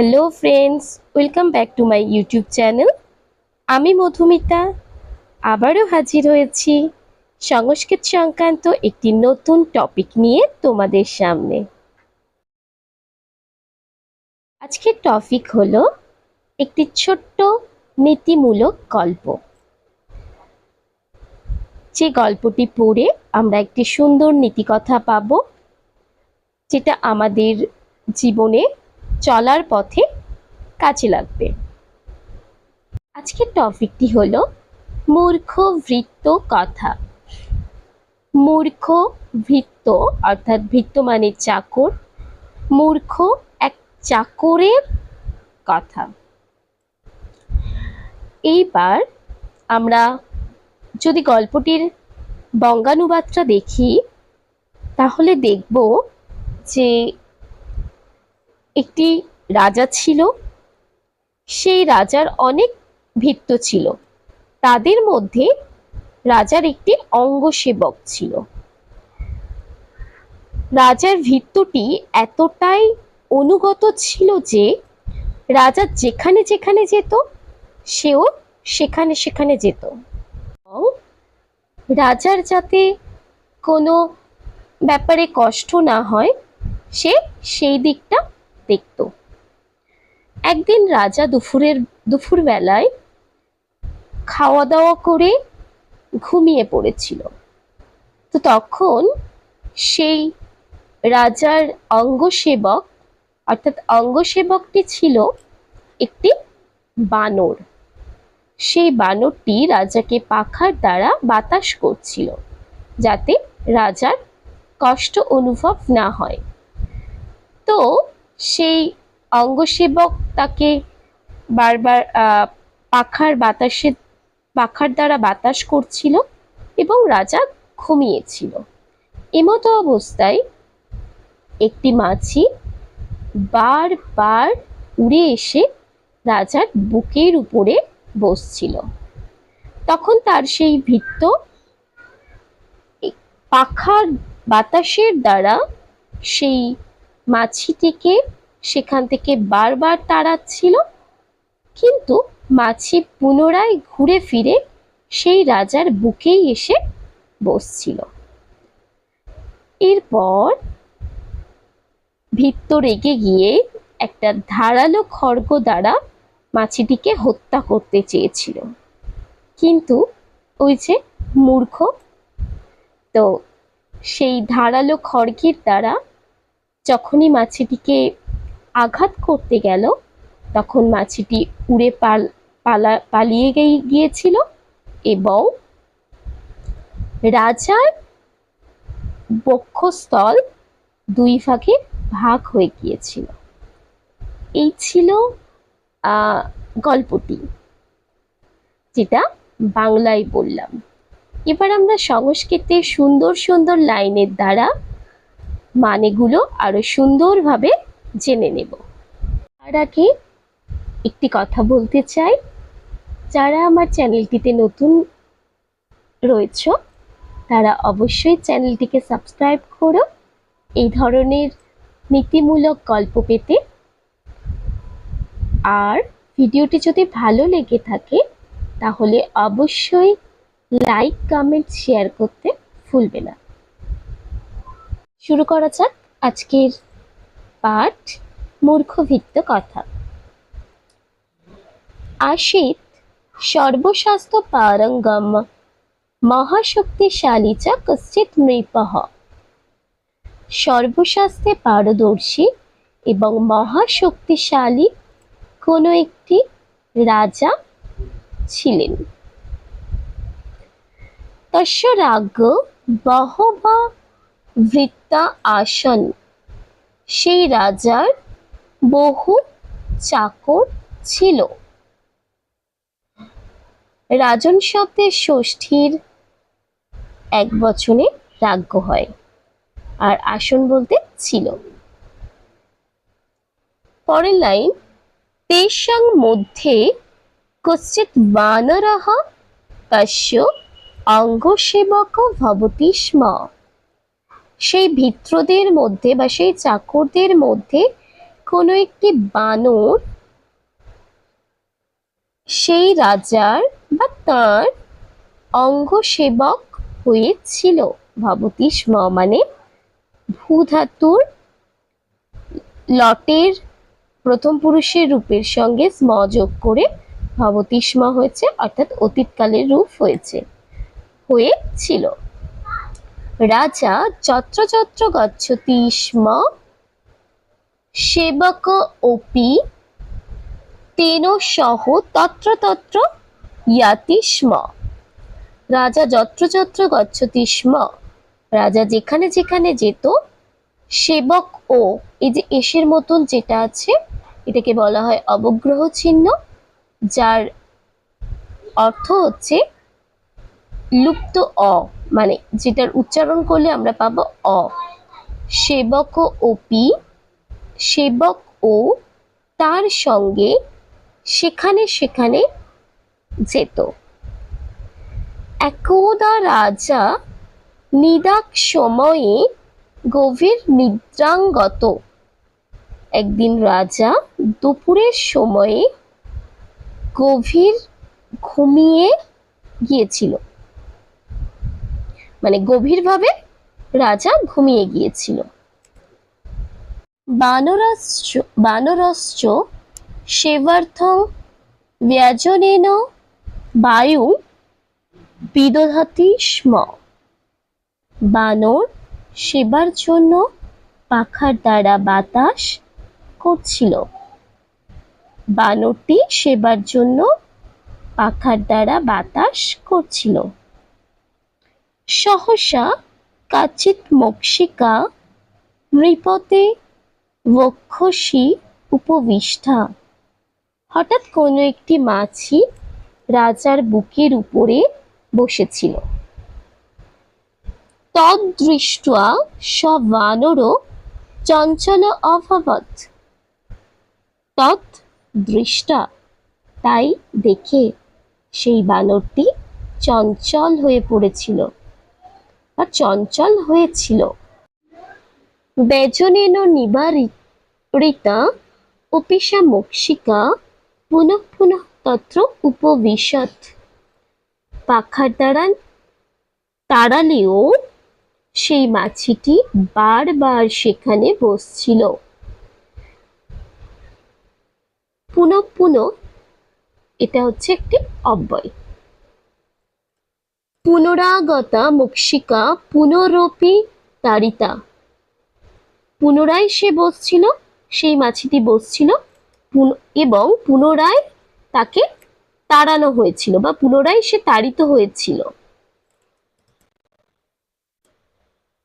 Hello friends welcome back to my YouTube channel আমি মধুমিতা। আবারও হাজির হয়েছি সংস্কৃত সংক্রান্ত একটি নতুন টপিক নিয়ে তোমাদের সামনে। আজকের টপিক হলো একটি ছোট্ট নীতিমূলক গল্প। যে গল্পটি পড়ে আমরা একটি সুন্দর নীতিকথা পাবো, যেটা আমাদের জীবনে চলার পথে কাজে লাগবে। আজকের টপিকটি হল মূর্খ ভৃত্য কথা। মূর্খ ভৃত্য, অর্থাৎ ভৃত্য মানে চাকর, মূর্খ এক চাকরের কথা। এইবার আমরা যদি গল্পটির বঙ্গানুবাদটা দেখি, তাহলে দেখব যে একটি রাজা ছিল। সেই রাজার অনেক ভৃত্য ছিল। তাদের মধ্যে রাজার একটি অঙ্গসেবক ছিল। রাজার ভৃত্যটি এতটাই অনুগত ছিল যে রাজা যেখানে যেখানে যেত, সেও সেখানে সেখানে যেত। রাজার যাতে কোনো ব্যাপারে কষ্ট না হয়, সে সেই দিকটা দেখত। একদিন রাজা দুপুরের দুপুর বেলায় খাওয়া দাওয়া করে ঘুমিয়ে পড়েছিল। তো তখন সেই রাজার অঙ্গসেবক, অর্থাৎ অঙ্গসেবকটি ছিল একটি বানর। সেই বানরটি রাজাকে পাখার দ্বারা বাতাস করছিল যাতে রাজার কষ্ট অনুভব না হয়। তো সেই অঙ্গসেবক তাকে বারবার পাখার বাতাসে, পাখার দ্বারা বাতাস করছিল এবং রাজা ঘুমিয়েছিল। এমতো অবস্থায় একটি মাছি বারবার উড়ে এসে রাজার বুকের উপরে বসছিল। তখন তার সেই ভিত্ত পাখার বাতাসের দ্বারা সেই মাছিটিকে সেখান থেকে বারবার তাড়াচ্ছিল। কিন্তু মাছি পুনরায় ঘুরে ফিরে সেই রাজার বুকেই এসে বসছিল। এরপর ভিত্ত রেগে গিয়ে একটা ধারালো খড়গ দ্বারা মাছিটিকে হত্যা করতে চেয়েছিল। কিন্তু ওই যে মূর্খ, তো সেই ধারালো খড়গের দ্বারা যখনই মাছিটিকে আঘাত করতে গেল, তখন মাছিটি উড়ে পাল, পালা, পালিয়ে গিয়ে- গিয়েছিল এবং রাজার বক্ষস্থল দুই ভাগে ভাগ হয়ে গিয়েছিল। এই ছিল গল্পটি, যেটা বাংলায় বললাম। এবার আমরা সংস্কৃতে সুন্দর সুন্দর লাইনের দ্বারা মানেগুলো আরও সুন্দরভাবে জেনে নেব। তার আগে একটি কথা বলতে চাই। যারা আমার চ্যানেলটিতে নতুন রয়েছ, তারা অবশ্যই চ্যানেলটিকে সাবস্ক্রাইব করো। এই ধরনের নীতিমূলক গল্প পেতে আর ভিডিওটি যদি ভালো লেগে থাকে, তাহলে অবশ্যই লাইক, কমেন্ট, শেয়ার করতে ভুলবে না। শুরু করা যাক আজকের পাঠ মূর্খভিত্ত কথা। আশিত সর্বশাস্ত্র পারঙ্গম, মহাশক্তিশালী চ কশ্চিৎ নৃপঃ সর্বশাস্ত্রে পারদর্শী এবং মহাশক্তিশালী কোনো একটি রাজা ছিলেন। তস্য রাজ্ঞ বহবা বৃত্তা আসন। সেই রাজার বহু চাকর ছিল। রাজন শব্দের ষষ্ঠীর এক বচনে রাজ্ঞ হয়, আর আসন বলতে ছিল। পরের লাইন, তেষাং মধ্যে কশ্চিৎ বানরः তস্য অঙ্গসেবক ভবতি স্ম। সেই ভিত্রদের মধ্যে বা সেই চাকরদের মধ্যে কোনো একটি বানর সেই রাজার বা তার অঙ্গসেবক হয়েছিল। ভবতী স্ম মানে ভূধাতুর লটের প্রথম পুরুষের রূপের সঙ্গে স্ম যোগ করে ভবতী স্ম হয়েছে, অর্থাৎ অতীতকালের রূপ হয়েছে, হয়েছিল। রাজা যত্র যত্র গচ্ছতি স্ম সেবক অপি, তেন সহ তত্র তত্র ইয়াতি স্ম রাজা যত্র যত্র গচ্ছতি স্ম রাজা যেখানে যেখানে যেত, সেবক ও, এই যে এসের মতন যেটা আছে, এটাকে বলা হয় অবগ্রহ চিহ্ন, যার অর্থ হচ্ছে লুপ্ত অ। মানে যেটার উচ্চারণ করলে আমরা পাবো অ। সেবক ওপি সেবক ও তার সঙ্গে সেখানে সেখানে যেত। একদা রাজা নিদাক সময়ে গভীর নিদ্রাঙ্গত। একদিন রাজা দুপুরের সময়ে গভীর ঘুমিয়ে গিয়েছিল। মানে গভীরভাবে রাজা ঘুমিয়ে গিয়েছিল। বানরশ্চ সেবার্থ বায়ু বিদধাতি স্ম। বানর সেবার জন্য পাখার দ্বারা বাতাস করছিল। বানরটি সেবার জন্য পাখার দ্বারা বাতাস করছিল। সহসা কাচিৎ মক্ষিকা নৃপতে বক্ষসী উপবিষ্ঠা। হঠাৎ কোনো একটি মাছি রাজার বুকের উপরে বসেছিল। তদ্দৃষ্টা সব বানরও চঞ্চল অভাবত তৎ দৃষ্টা তাই দেখে সেই বানরটি চঞ্চল হয়ে পড়েছিল। বা চঞ্চল হয়েছিল। ব্যজনেন নিবারিতা অপিসা মক্ষিকা পুনঃ পুনঃ তত্র উপবিশত। পাখার দ্বারা তাড়ালেও সেই মাছিটি বারবার সেখানে বসছিল। পুনঃ পুনঃ, এটা হচ্ছে একটি অব্যয়। পুনরাগতা মুক্ষিকা পুনরপি তারিতা। পুনরায় সে বসছিল, সেই মাছিটি বসছিল এবং পুনরায় তাকে তাড়ানো হয়েছিল বা পুনরায় সে তাড়িত হয়েছিল।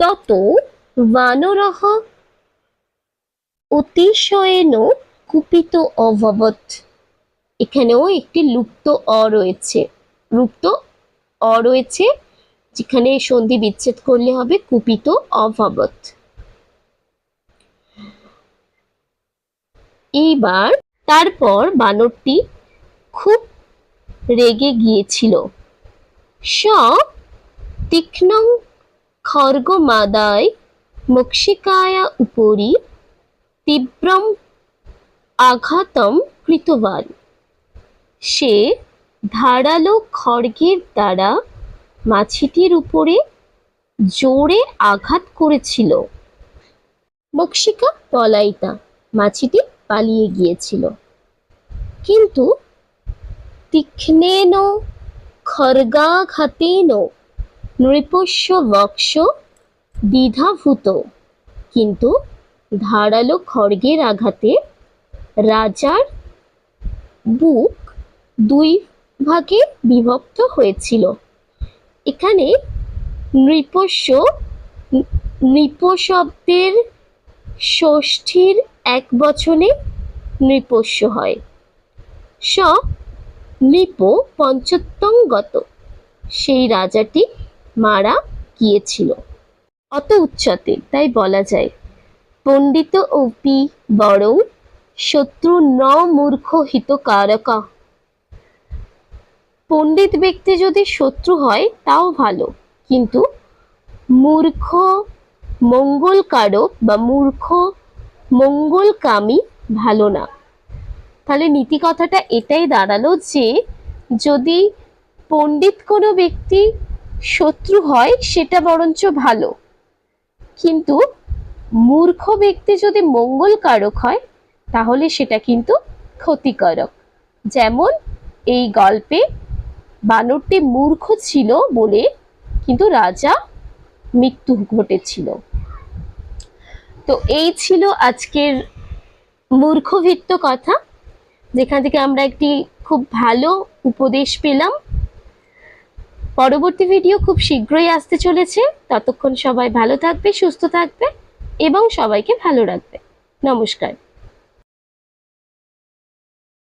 তত বানরহ অতিশয়েন কুপিত অভবৎ। এখানেও একটি লুপ্ত অ রয়েছে। লুপ্ত অ রয়েছে, যেখানে সন্ধি বিচ্ছেদ করলে হবে কুপিত অভবৎ এইবার তারপর বানরটি খুব রেগে গিয়েছিল। স তীক্ষ্ণ খর্গমাদায় মক্ষিকায়া উপরি তীব্রম আঘাতম কৃতবান সে ধারালো খড়গের দ্বারা মাছিটির উপরে জোরে আঘাত করেছিল। মক্সিকা পলাইতা মাছিটি পালিয়ে গিয়েছিল। কিন্তু তীক্ষ্ণেন খর্গাঘাতেন নৃপস্য বক্ষ দ্বিধাভূত। কিন্তু ধারালো খড়গের আঘাতে রাজার বুক দুই ভাগে বিভক্ত হয়েছিল। এখানে নৃপস্য নৃপ শব্দের ষষ্ঠীর এক বচনে নৃপস্য হয়। স, নৃপ পঞ্চত্বঙ্গত সেই রাজাটি মারা গিয়েছিল। অত উচ্চতে, তাই বলা যায়। পণ্ডিত অপি বরং শত্রু ন মূর্খ হিতকারকা পণ্ডিত ব্যক্তি যদি শত্রু হয়, তাও ভালো। কিন্তু মূর্খ, মঙ্গলকারক বা মূর্খ, মঙ্গলকামী ভালো না। তাহলে নীতি কথাটা এটাই দাঁড়াল যে, যদি পণ্ডিত কোনো ব্যক্তি শত্রু হয়, সেটা বরঞ্চ ভালো। কিন্তু মূর্খ ব্যক্তি যদি মঙ্গলকারক হয়, তাহলে সেটা কিন্তু ক্ষতিকারক। যেমন এই গল্পে বানরটি মূর্খ ছিল বলে কিন্তু রাজা মৃত্যু ঘটেছিল। তো এই ছিল আজকের মূর্খভিত্ত কথা, যেখান থেকে আমরা একটি খুব ভালো উপদেশ পেলাম। পরবর্তী ভিডিও খুব শীঘ্রই আসতে চলেছে। ততক্ষণ সবাই ভালো থাকবে, সুস্থ থাকবে এবং সবাইকে ভালো রাখবে। নমস্কার।